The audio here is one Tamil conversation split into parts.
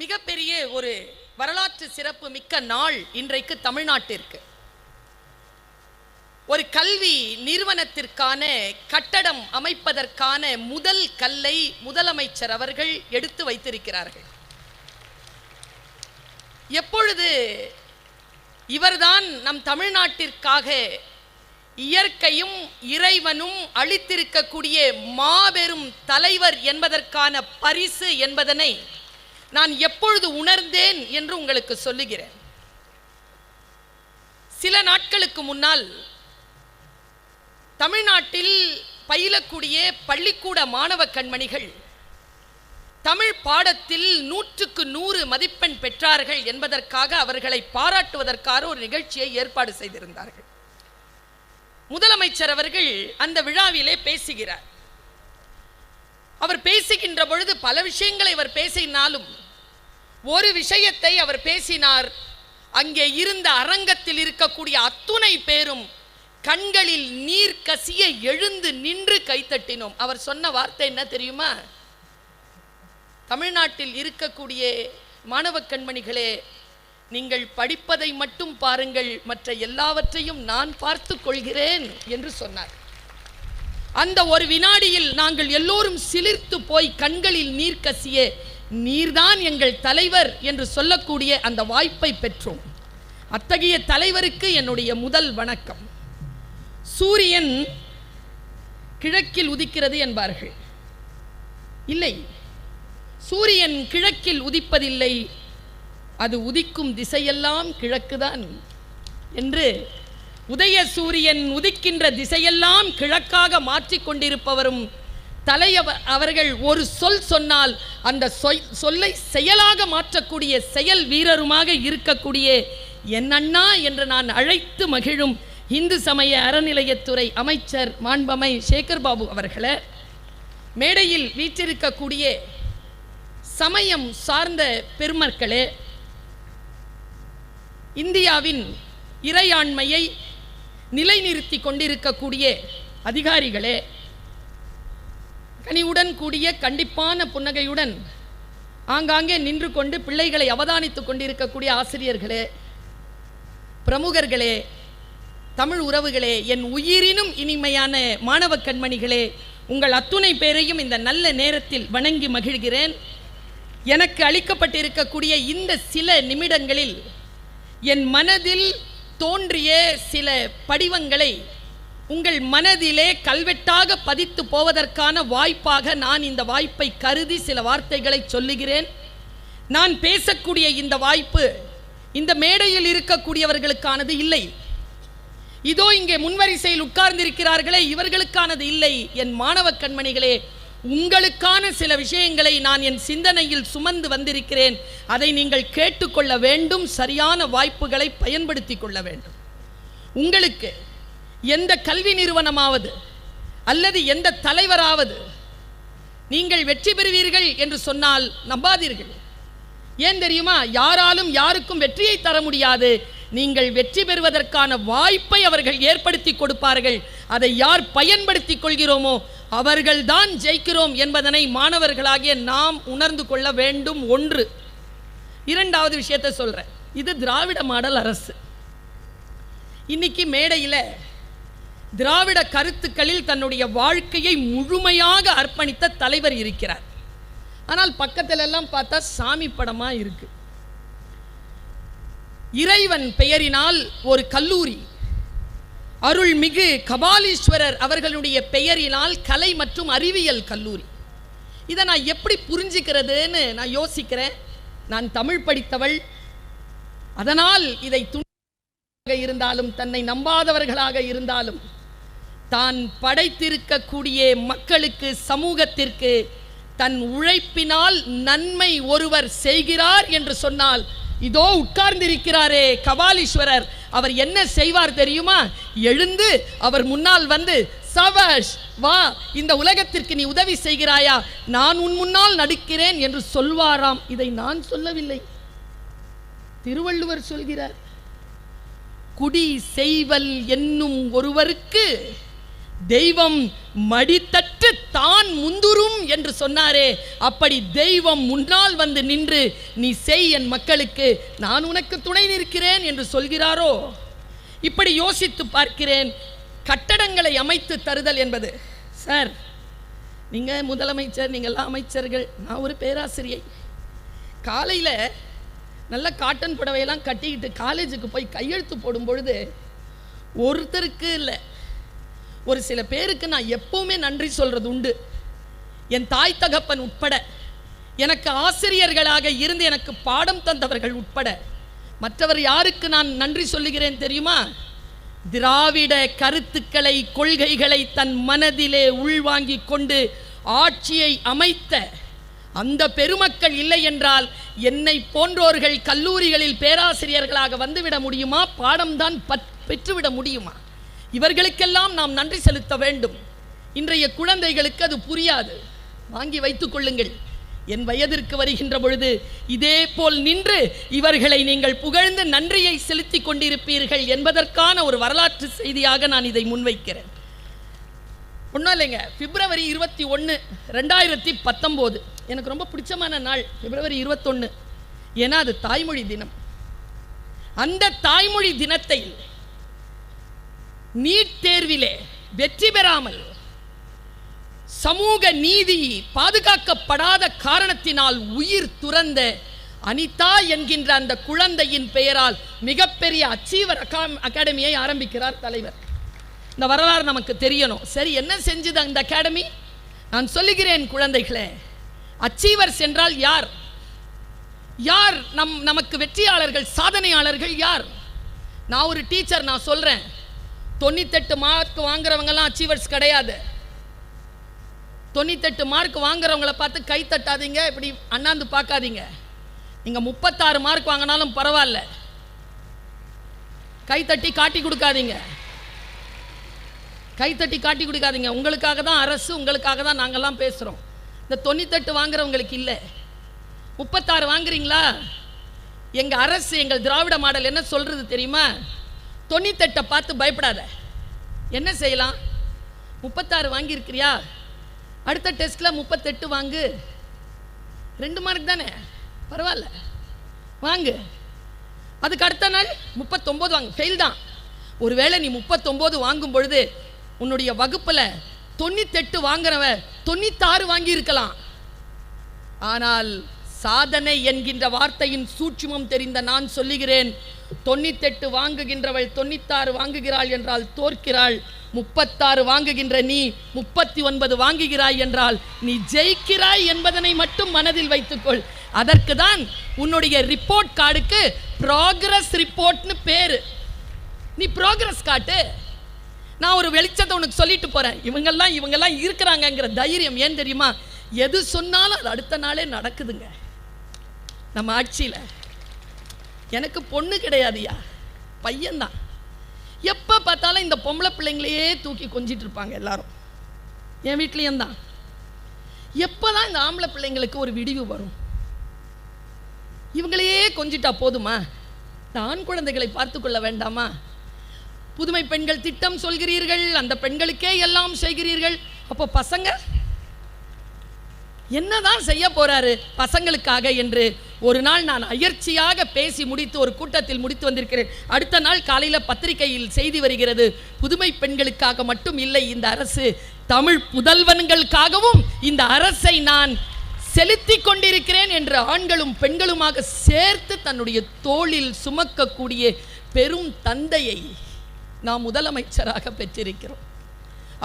மிகப்பெரிய ஒரு வரலாற்று சிறப்பு மிக்க நாள் இன்றைக்கு தமிழ்நாட்டிற்கு. ஒரு கல்வி நிறுவனத்திற்கான கட்டடம் அமைப்பதற்கான முதல் கல்லை முதலமைச்சர் அவர்கள் எடுத்து வைத்திருக்கிறார்கள். எப்பொழுது இவர்தான் நம் தமிழ்நாட்டிற்காக இயற்கையும் இறைவனும் அளித்திருக்கக்கூடிய மாபெரும் தலைவர் என்பதற்கான பரிசு என்பதனை நான் எப்பொழுது உணர்ந்தேன் என்று உங்களுக்கு சொல்லுகிறேன். சில நாட்களுக்கு முன்னால் தமிழ்நாட்டில் பயிலக்கூடிய பள்ளிக்கூட மாணவ கண்மணிகள் தமிழ் பாடத்தில் நூற்றுக்கு நூறு மதிப்பெண் பெற்றார்கள் என்பதற்காக அவர்களை பாராட்டுவதற்காக ஒரு நிகழ்ச்சியை ஏற்பாடு செய்திருந்தார்கள். முதலமைச்சர் அவர்கள் அந்த விழாவிலே பேசுகிறார். அவர் பேசுகின்ற பொழுது பல விஷயங்களை அவர் பேசினாலும் ஒரு விஷயத்தை அவர் பேசினார். அங்கே இருந்த அரங்கத்தில் இருக்கக்கூடிய அத்துணை பேரும் கண்களில் நீர் கசிய எழுந்து நின்று கைத்தட்டினோம். அவர் சொன்ன வார்த்தை என்ன தெரியுமா? தமிழ்நாட்டில் இருக்கக்கூடிய மாணவ கண்மணிகளே நீங்கள் படிப்பதை மட்டும் பாருங்கள் மற்ற எல்லாவற்றையும் நான் பார்த்து கொள்கிறேன் என்று சொன்னார். அந்த ஒரு வினாடியில் நாங்கள் எல்லோரும் சிலிர்த்து போய் கண்களில் நீர் கசிய நீர்தான் எங்கள் தலைவர் என்று சொல்லக்கூடிய அந்த வாய்ப்பை பெற்றோம். அத்தகைய தலைவருக்கு என்னுடைய முதல் வணக்கம். சூரியன் கிழக்கில் உதிக்கிறது என்பார்கள். இல்லை சூரியன் கிழக்கில் உதிப்பதில்லை. அது உதிக்கும் திசையெல்லாம் கிழக்குதான் என்று உதய சூரியன் உதிக்கின்ற திசையெல்லாம் கிழக்காக மாற்றிக்கொண்டிருப்பவரும் கொண்டிருப்பவரும் தலையவர் அவர்கள் ஒரு சொல் சொன்னால் அந்த சொல் சொல்லை செயலாக மாற்றக்கூடிய செயல் வீரருமாக இருக்கக்கூடிய என் அண்ணா என்று நான் அழைத்து மகிழும் இந்து சமய அறநிலையத்துறை அமைச்சர் மாண்பமை சேகர் பாபு அவர்களை மேடையில் வீற்றிருக்கக்கூடிய சமயம் சார்ந்த பெருமக்களே இந்தியாவின் இறையாண்மையை நிலைநிறுத்தி கொண்டிருக்கக்கூடிய அதிகாரிகளே கனிவுடன் கூடிய கண்டிப்பான புன்னகையுடன் ஆங்காங்கே நின்று கொண்டு பிள்ளைகளை அவதானித்துக் கொண்டிருக்கக்கூடிய ஆசிரியர்களே பிரமுகர்களே தமிழ் உறவுகளே என் உயிரினும் இனிமையான மாணவ கண்மணிகளே உங்கள் அத்துணை பேரையும் இந்த நல்ல நேரத்தில் வணங்கி மகிழ்கிறேன். எனக்கு அளிக்கப்பட்டிருக்கக்கூடிய இந்த சில நிமிடங்களில் என் மனதில் தோன்றிய சில படிவங்களை உங்கள் மனதிலே கல்வெட்டாக பதித்து போவதற்கான வாய்ப்பாக நான் இந்த வாய்ப்பை கருதி சில வார்த்தைகளை சொல்லுகிறேன். நான் பேசக்கூடிய இந்த வாய்ப்பு இந்த மேடையில் இருக்கக்கூடியவர்களுக்கானது இல்லை. இதோ இங்கே முன்வரிசையில் உட்கார்ந்திருக்கிறார்களே இவர்களுக்கானது இல்லை. என் மாணவ கண்மணிகளே உங்களுக்கான சில விஷயங்களை நான் என் சிந்தனையில் சுமந்து வந்திருக்கிறேன். அதை நீங்கள் கேட்டுக்கொள்ள வேண்டும் சரியான வாய்ப்புகளை பயன்படுத்தி கொள்ள வேண்டும். உங்களுக்கு எந்த கல்வி நிறுவனமாவது அல்லது எந்த தலைவராவது நீங்கள் வெற்றி பெறுவீர்கள் என்று சொன்னால் நம்பாதீர்கள். ஏன் தெரியுமா? யாராலும் யாருக்கும் வெற்றியை தர முடியாது. நீங்கள் வெற்றி பெறுவதற்கான வாய்ப்பை அவர்கள் ஏற்படுத்தி கொடுப்பார்கள். அதை யார் பயன்படுத்தி கொள்கிறோமோ அவர்கள்தான் ஜெயிக்கிறோம் என்பதனை மாணவர்களாகிய நாம் உணர்ந்து கொள்ள வேண்டும் ஒன்று. இரண்டாவது விஷயத்தை சொல்றேன். இது திராவிட மாடல் அரசு. இன்னைக்கு மேடையில் திராவிட கருத்துக்களில் தன்னுடைய வாழ்க்கையை முழுமையாக அர்ப்பணித்த தலைவர் இருக்கிறார். ஆனால் பக்கத்தில் எல்லாம் பார்த்தா சாமி படமா இருக்கு. இறைவன் பெயரினால் ஒரு கல்லூரி. அருள்மிகு கபாலீஸ்வரர் அவர்களுடைய பெயரினால் கலை மற்றும் அறிவியல் கல்லூரி. இதை நான் எப்படி புரிஞ்சுக்கிறதுன்னு நான் யோசிக்கிறேன். நான் தமிழ் படித்தவள். அதனால் இதை துணை இருந்தாலும் தன்னை நம்பாதவர்களாக இருந்தாலும் தான் படைத்திருக்கக்கூடிய மக்களுக்கு சமூகத்திற்கு தன் உழைப்பினால் நன்மை ஒருவர் செய்கிறார் என்று சொன்னால் இதோ உட்கார்ந்திருக்கிறாரே கபாலீஸ்வரர். அவர் என்ன செய்வார் தெரியுமா? எழுந்து அவர் முன்னால் வந்து சவஷ் வா இந்த உலகத்திற்கு நீ உதவி செய்கிறாயா? நான் உன் முன்னால் நடிக்கிறேன் என்று சொல்வாராம். இதை நான் சொல்லவில்லை. திருவள்ளுவர் சொல்கிறார் குடி செய்வல் என்னும் ஒருவருக்கு தெய்வம் மடித்தட்டு தான் முந்துரும் என்று சொன்னாரே. அப்படி தெய்வம் முன்னால் வந்து நின்று நீ செய் என் மக்களுக்கு நான் உனக்கு துணை நிற்கிறேன் என்று சொல்கிறாரோ? இப்படி யோசித்து பார்க்கிறேன். கட்டடங்களை அமைத்து தருதல் என்பது. சார் நீங்கள் முதலமைச்சர் நீங்கள்லாம் அமைச்சர்கள் நான் ஒரு பேராசிரியை. காலையில் நல்ல காட்டன் புடவையெல்லாம் கட்டிக்கிட்டு காலேஜுக்கு போய் கையெழுத்து போடும் பொழுது ஒருத்தருக்கு இல்லை ஒரு சில பேருக்கு நான் எப்பவுமே நன்றி சொல்றது உண்டு. என் தாய் தகப்பன் உட்பட எனக்கு ஆசிரியர்களாக இருந்து எனக்கு பாடம் தந்தவர்கள் உட்பட மற்றவர் யாருக்கு நான் நன்றி சொல்லுகிறேன் தெரியுமா? திராவிட கருத்துக்களை கொள்கைகளை தன் மனதிலே உள்வாங்கிக் கொண்டு ஆட்சியை அமைத்த அந்த பெருமக்கள் இல்லை என்றால் என்னை போன்றோர்கள் கல்லூரிகளில் பேராசிரியர்களாக வந்துவிட முடியுமா? பாடம்தான் பத் பெற்றுவிட முடியுமா? இவர்களுக்கெல்லாம் நாம் நன்றி செலுத்த வேண்டும். இன்றைய குழந்தைகளுக்கு அது புரியாது. வாங்கி வைத்துக் கொள்ளுங்கள். என் வயதிற்கு வருகின்ற பொழுது இதே போல் நின்று இவர்களை நீங்கள் புகழ்ந்து நன்றியை செலுத்தி கொண்டிருப்பீர்கள் என்பதற்கான ஒரு வரலாற்று செய்தியாக நான் இதை முன்வைக்கிறேன். ஒன்றும் இல்லைங்க. பிப்ரவரி இருபத்தி ஒன்று ரெண்டாயிரத்தி பத்தொம்போது. எனக்கு ரொம்ப பிடிச்சமான நாள் பிப்ரவரி இருபத்தொன்று ஏன்னா அது தாய்மொழி தினம். அந்த தாய்மொழி தினத்தை நீட் தேர்விலே வெற்றி பெறாமல் சமூக நீதி பாதுகாக்கப்படாத காரணத்தினால் உயிர் துறந்த அனிதா என்கின்ற அந்த குழந்தையின் பெயரால் மிகப்பெரிய அச்சீவர் அகாடமியை ஆரம்பிக்கிறார் தலைவர். இந்த வரலாறு நமக்கு தெரியணும். சரி என்ன செஞ்சது அந்த அகாடமி நான் சொல்லுகிறேன் குழந்தைகளே அச்சீவர்ஸ் என்றால் யார்? யார் நம் நமக்கு வெற்றியாளர்கள் சாதனையாளர்கள் யார்? நான் ஒரு டீச்சர் நான் சொல்கிறேன் தொண்ணூத்தெட்டு மார்க் வாங்குறவங்கலாம் அச்சீவர்ஸ் கிடையாது. தொண்ணூத்தெட்டு மார்க் வாங்குறவங்கள பார்த்து கை தட்டாதீங்க இப்படி அண்ணாந்து பார்க்காதீங்க. நீங்கள் முப்பத்தாறு மார்க் வாங்கினாலும் பரவாயில்ல. கை தட்டி காட்டி கொடுக்காதீங்க. கை தட்டி காட்டி கொடுக்காதீங்க. உங்களுக்காக தான் அரசு உங்களுக்காக தான் நாங்கள்லாம் பேசுகிறோம் இந்த தொண்ணூத்தெட்டு வாங்குறவங்களுக்கு இல்லை. முப்பத்தாறு வாங்குறீங்களா? எங்கள் அரசு எங்கள் திராவிட மாடல் என்ன சொல்கிறது தெரியுமா? தொண்ணூத்தெட்டை பார்த்து பயப்படாத. என்ன செய்யலாம்? முப்பத்தாறு வாங்கியிருக்கிறியா? அடுத்த டெஸ்ட்டில் முப்பத்தெட்டு வாங்கு. ரெண்டு மார்க் தானே? பரவாயில்ல. வாங்கு. அதுக்கு அடுத்த நாள் முப்பத்தொம்போது வாங்கு. ஃபெயில் தான். ஒருவேளை நீ முப்பத்தொம்போது வாங்கும் பொழுது உன்னுடைய வகுப்பில் தொண்ணூத்தெட்டு வாங்குறவ தொண்ணூத்தாறு வாங்கியிருக்கலாம். ஆனால் சாதனை என்கின்ற வார்த்தையின் சூட்சுமம் தெரிந்த நான் சொல்லுகிறேன் தொண்ணூத்தெட்டு வாங்குகின்றவள் தொண்ணூத்தாறு வாங்குகிறாள் என்றால் தோற்கிறாள். முப்பத்தாறு வாங்குகின்ற நீ முப்பத்தி ஒன்பது வாங்குகிறாய் என்றால் நீ ஜெயிக்கிறாய் என்பதனை மட்டும் மனதில் வைத்துக்கொள். அதற்கு தான் உன்னுடைய ரிப்போர்ட் கார்டுக்கு ப்ராக்ரஸ் ரிப்போர்ட்னு பேரு. நீ ப்ராக்ரஸ் காட்டு. நான் ஒரு வெளிச்சத்தை உனக்கு சொல்லிட்டு போறேன். இவங்கெல்லாம் இவங்கெல்லாம் இருக்கிறாங்கங்கிற தைரியம் ஏன் தெரியுமா? எது சொன்னாலும் அது அடுத்த நாளே நடக்குதுங்க. நம்ம ஆட்சியில் எனக்கு பொண்ணு கிடையாதுயா பையன்தான். எப்போ பார்த்தாலும் இந்த பொம்பளை பிள்ளைங்களையே தூக்கி கொஞ்சிட்டு இருப்பாங்க எல்லாரும். என் வீட்லேயும் தான் எப்போ தான் இந்த ஆம்பளை பிள்ளைங்களுக்கு ஒரு விடிவு வரும்? இவங்களையே கொஞ்சிட்டா போதுமா? இந்த ஆண் குழந்தைகளை பார்த்து கொள்ள வேண்டாமா? புதுமை பெண்கள் திட்டம் சொல்கிறீர்கள் அந்த பெண்களுக்கே எல்லாம் செய்கிறீர்கள். அப்போ பசங்க என்னதான் செய்ய போறாரு பசங்களுக்காக என்று ஒரு நாள் நான் அயற்சியாக பேசி முடித்து ஒரு கூட்டத்தில் முடித்து வந்திருக்கிறேன். அடுத்த நாள் காலையில் பத்திரிகையில் செய்தி வருகிறது. புதுமை பெண்களுக்காக மட்டும் இல்லை இந்த அரசு தமிழ் புதல்வன்களுக்காகவும் இந்த அரசை நான் செலுத்தி கொண்டிருக்கிறேன் என்று ஆண்களும் பெண்களுமாக சேர்த்து தன்னுடைய தோளில் சுமக்கக்கூடிய பெரும் தந்தையை நாம் முதலமைச்சராக பெற்றிருக்கிறோம்.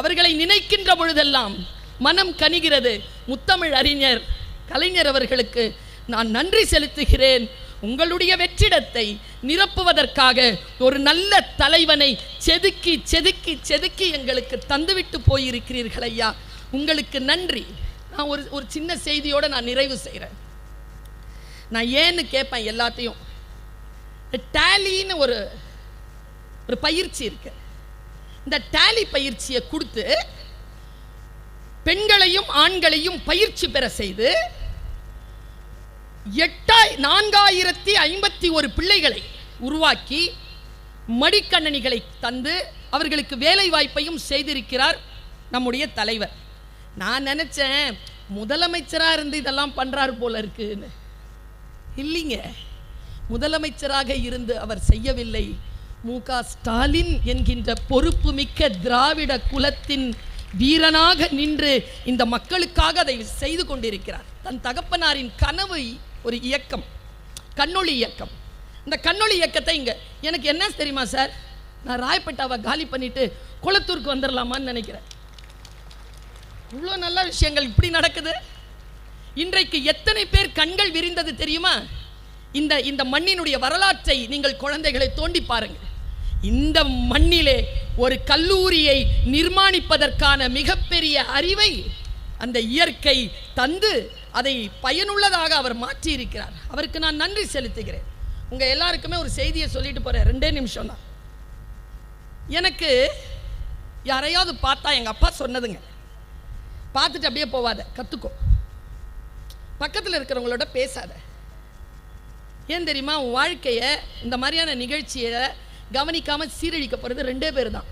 அவர்களை நினைக்கின்ற பொழுதெல்லாம் மனம் கனிகிறது. முத்தமிழ் அறிஞர் கலைஞர் அவர்களுக்கு நான் நன்றி செலுத்துகிறேன். உங்களுடைய வெற்றிடத்தை நிரப்புவதற்காக ஒரு நல்ல தலைவனை செதுக்கி செதுக்கி செதுக்கி எங்களுக்கு தந்துவிட்டு போயிருக்கிறீர்கள் ஐயா. உங்களுக்கு நன்றி. நான் ஒரு ஒரு சின்ன செய்தியோட நான் நிறைவு செய்கிறேன் நான் ஏன்னு கேட்பேன் எல்லாத்தையும். டேலின்னு ஒரு ஒரு பயிற்சி இருக்கு. இந்த டேலி பயிற்சியை கொடுத்து பெண்களையும் ஆண்களையும் பயிற்சி பெற செய்து எட்டாய் நான்காயிரத்தி ஐம்பத்தி ஒரு பிள்ளைகளை உருவாக்கி மடிக்கண்ணனிகளை தந்து அவர்களுக்கு வேலை வாய்ப்பையும் செய்திருக்கிறார் நம்முடைய தலைவர். நான் நினச்சேன் முதலமைச்சராக இருந்து இதெல்லாம் பண்றாரு போல இருக்குன்னு. இல்லைங்க. முதலமைச்சராக இருந்து அவர் செய்யவில்லை. மு க ஸ்டாலின் என்கின்ற பொறுப்புமிக்க திராவிட குலத்தின் வீரனாக நின்று இந்த மக்களுக்காக அதை செய்து கொண்டிருக்கிறார். தன் தகப்பனாரின் கனவு ஒரு இயக்கம் கண்ணொளி இயக்கம். இந்த கண்ணொளி இயக்கத்தை இங்க எனக்கு என்ன தெரியுமா சார்? நான் ராயப்பேட்டாவை காலி பண்ணிட்டு குளத்தூருக்கு வந்துடலாமான்னு நினைக்கிறேன். இவ்வளோ நல்ல விஷயங்கள் இப்படி நடக்குது. இன்றைக்கு எத்தனை பேர் கண்கள் விரிந்தது தெரியுமா? இந்த இந்த மண்ணினுடைய வரலாற்றை நீங்கள் குழந்தைகளை தோண்டி பாருங்கள். இந்த மண்ணிலே ஒரு கல்லூரியை நிர்மாணிப்பதற்கான மிகப்பெரிய அறிவை அந்த இயற்கை தந்து அதை பயனுள்ளதாக அவர் மாற்றி இருக்கிறார் அவருக்கு நான் நன்றி செலுத்துகிறேன். உங்க எல்லாருக்குமே ஒரு செய்தியை சொல்லிட்டு போறேன். ரெண்டே நிமிஷம் தான். எனக்கு யாரையாவது பார்த்தா எங்க அப்பா சொன்னதுங்க. பார்த்துட்டு அப்படியே போவாத கற்றுக்கோ பக்கத்தில் இருக்கிறவங்களோட பேசாத. ஏன் தெரியுமா? உன் வாழ்க்கையை இந்த மாதிரியான நிகழ்ச்சியை கவனிக்காம சீரழிக்க போகிறது ரெண்டே பேர் தான்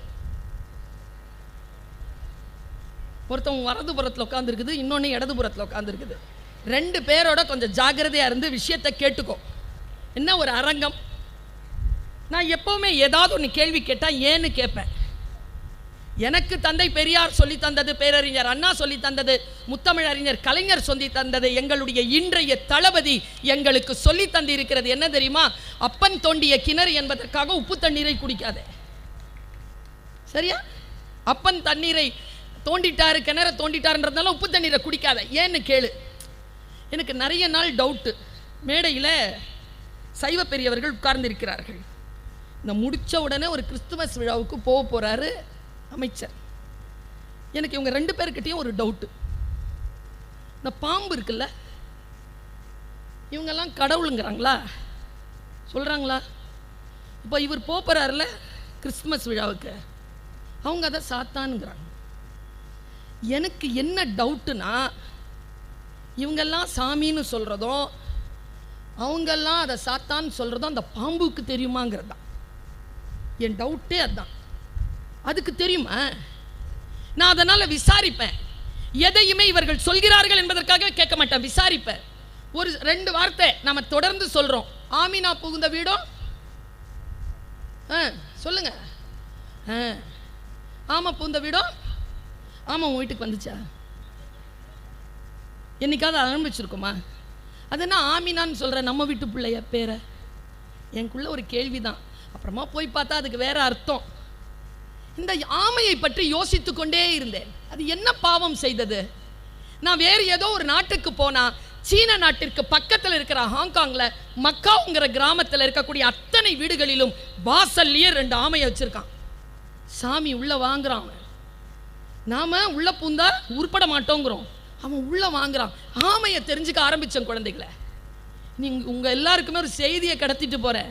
ஒருத்தவங்க வலதுபுறத்தில் உட்காந்துருக்குது இன்னொன்று இடதுபுறத்தில் உட்காந்துருக்குது ரெண்டு பேரோட கொஞ்சம் ஜாக்கிரதையாக இருந்து விஷயத்தை கேட்டுக்கோ. என்ன ஒரு அரங்கம்? நான் எப்போவுமே ஏதாவது ஒன்று கேள்வி கேட்டால் ஏன்னு கேட்பேன். எனக்கு தந்தை பெரியார் சொல்லி தந்தது பேரறிஞர் அண்ணா சொல்லி தந்தது முத்தமிழறிஞர் கலைஞர் சொல்லி தந்தது எங்களுடைய இன்றைய தளபதி எங்களுக்கு சொல்லி தந்திருக்கிறது என்ன தெரியுமா? அப்பன் தோண்டிய கிணறு என்பதற்காக உப்பு தண்ணீரை குடிக்காதே. சரியா? அப்பன் தண்ணீரை தோண்டிட்டாரு கிணற தோண்டிட்டாருன்றதுனால உப்பு தண்ணீரை குடிக்காத. ஏன்னு கேளு. எனக்கு நிறைய நாள் டவுட்டு மேடையில் சைவ பெரியவர்கள் உட்கார்ந்திருக்கிறார்கள். இந்த முடித்த உடனே ஒரு கிறிஸ்துமஸ் விழாவுக்கு போக போகிறாரு அமைச்சர். எனக்கு இவங்க ரெண்டு பேர்கிட்டயும் ஒரு டவுட்டு இந்த பாம்பு இருக்குல்ல இவங்கெல்லாம் கடவுளுங்கிறாங்களா? சொல்கிறாங்களா இப்போ இவர் போக போறாருல கிறிஸ்துமஸ் விழாவுக்கு. அவங்க அதை சாத்தானுங்கிறாங்க. எனக்கு என்ன டவுட்டுனா இவங்கெல்லாம் சாமின்னு சொல்கிறதும் அவங்கெல்லாம் அதை சாத்தான்னு சொல்கிறதும் அந்த பாம்புக்கு தெரியுமாங்கிறது தான் என் டவுட்டே அதுதான் அதுக்கு தெரியுமா? நான் அதனால் விசாரிப்பேன். எதையுமே இவர்கள் சொல்கிறார்கள் என்பதற்காக கேட்க மாட்டேன். விசாரிப்பேன். ஒரு ரெண்டு வார்த்தை நம்ம தொடர்ந்து சொல்கிறோம் ஆமினா புகுந்த வீடும் ஆ சொல்லுங்க. ஆ ஆமாம் புகுந்த வீடும் ஆமாம் உன் வீட்டுக்கு வந்துச்சா? என்னைக்காவது ஆரம்பிச்சிருக்குமா? அது என்ன ஆமினான்னு சொல்கிற நம்ம வீட்டு பிள்ளைய பேரை? எனக்குள்ள ஒரு கேள்வி தான் அப்புறமா போய் பார்த்தா அதுக்கு வேறு அர்த்தம். இந்த ஆமையை பற்றி யோசித்து கொண்டே இருந்தேன். அது என்ன பாவம் செய்தது? நான் வேறு ஏதோ ஒரு நாட்டுக்கு போனால் சீன நாட்டிற்கு பக்கத்தில் இருக்கிற ஹாங்காங்ல மக்காவுங்கிற கிராமத்தில் இருக்கக்கூடிய அத்தனை வீடுகளிலும் வாசல்லையே ரெண்டு ஆமையை வச்சுருக்கான். சாமி உள்ளே வாங்குறான் அவன். நாம உள்ள பூந்தா உருப்பட மாட்டோங்கிறோம். அவன் உள்ள வாங்குறான். ஆமையை தெரிஞ்சுக்க ஆரம்பிச்சேன் குழந்தைகளை. நீங்க உங்கள் எல்லாருக்குமே ஒரு செய்தியை கடத்திட்டு போகிற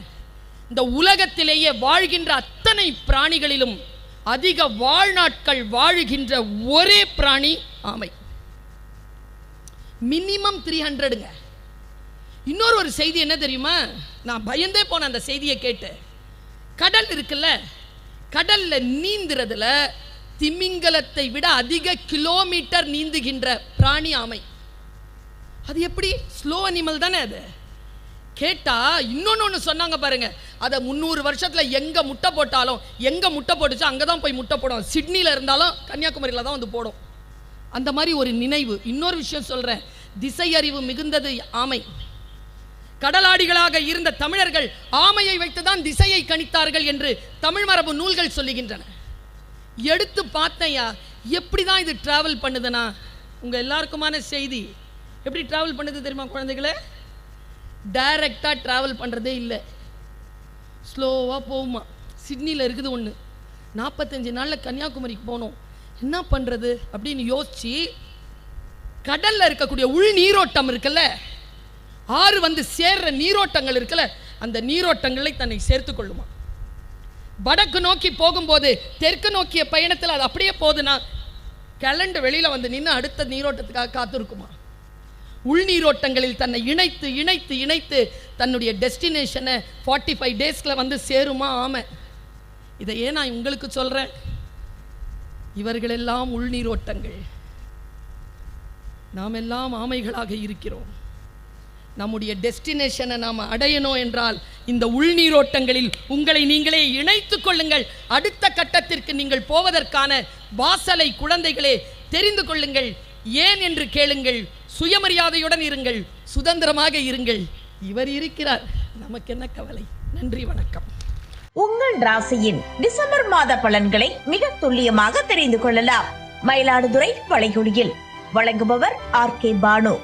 இந்த உலகத்திலேயே வாழ்கின்ற அத்தனை பிராணிகளிலும் அதிக வாழ்நாட்கள் வாழுகின்ற ஒரே பிராணி ஆமை. மினிமம் த்ரீ ஹண்ட்ரடுங்க இன்னொரு ஒரு செய்தி என்ன தெரியுமா? நான் பயந்தே போன அந்த செய்தியை கேட்டு. கடல் இருக்குல்ல கடலில் நீந்துறதுல திமிங்கலத்தை விட அதிக கிலோமீட்டர் நீந்துகின்ற பிராணி ஆமை. அது எப்படி? ஸ்லோ அனிமல் தானே அது. கேட்டா இன்னொன்று ஒன்று சொன்னாங்க பாருங்க. அதை முந்நூறு வருஷத்தில் எங்கே முட்டை போட்டாலும் எங்கே முட்டை போட்டுச்சோ அங்கே தான் போய் முட்டை போடும். சிட்னியில் இருந்தாலும் கன்னியாகுமரியில் தான் வந்து போடும். அந்த மாதிரி ஒரு நினைவு. இன்னொரு விஷயம் சொல்கிறேன் திசை அறிவு மிகுந்தது ஆமை. கடலாடிகளாக இருந்த தமிழர்கள் ஆமையை வைத்துதான் திசையை கணித்தார்கள் என்று தமிழ் மரபு நூல்கள் சொல்லுகின்றன. எடுத்து பார்த்தையா எப்படி தான் இது ட்ராவல் பண்ணுதுன்னா உங்கள் எல்லாருக்குமான செய்தி. எப்படி ட்ராவல் பண்ணுது தெரியுமா குழந்தைகளே? டைரக்டாக ட்ராவல் பண்ணுறதே இல்லை. ஸ்லோவாக போகுமா. சிட்னியில் இருக்குது ஒன்று நாற்பத்தஞ்சு நாளில் கன்னியாகுமரிக்கு போகணும் என்ன பண்ணுறது அப்படின்னு யோசித்து கடலில் இருக்கக்கூடிய உள் நீரோட்டம் இருக்குல்ல ஆறு வந்து சேர்ற நீரோட்டங்கள் இருக்குல்ல அந்த நீரோட்டங்களை தன்னை சேர்த்து கொள்ளுமா. வடக்கு நோக்கி போகும்போது தெற்கு நோக்கிய பயணத்தில் அது அப்படியே போகுதுன்னா கிளண்டு வெளியில் வந்து நின்று அடுத்த நீரோட்டத்துக்காக காத்திருக்குமா. உள்நீரோட்டங்களில் தன்னை இணைத்து இணைத்து இணைத்து தன்னுடைய டெஸ்டினேஷனை ஃபார்ட்டி ஃபைவ் டேஸில் வந்து சேருமா? ஆமை இதை ஏன் நான் உங்களுக்கு சொல்கிறேன் இவர்களெல்லாம் உள்நீரோட்டங்கள். நாம் எல்லாம் ஆமைகளாக இருக்கிறோம். நம்முடைய டெஸ்டினேஷனை நாம் அடையணும் என்றால் இந்த உள்நீரோட்டங்களில் உங்களை நீங்களே இணைத்து கொள்ளுங்கள். அடுத்த கட்டத்திற்கு நீங்கள் போவதற்கான வாசலை குழந்தைகளே தெரிந்து கொள்ளுங்கள். ஏன் என்று கேளுங்கள். சுயமரியாதையுடன் இருங்கள் சுதந்திரமாக இருங்கள். இவர் இருக்கிறார். நமக்கு என்ன கவலை? நன்றி வணக்கம். உங்கள் ராசியின் டிசம்பர் மாத பலன்களை மிக துல்லியமாக தெரிந்து கொள்ளலாம். மயிலாடுதுறை வளைகுடியில் வழங்குபவர் ஆர் கே பானு.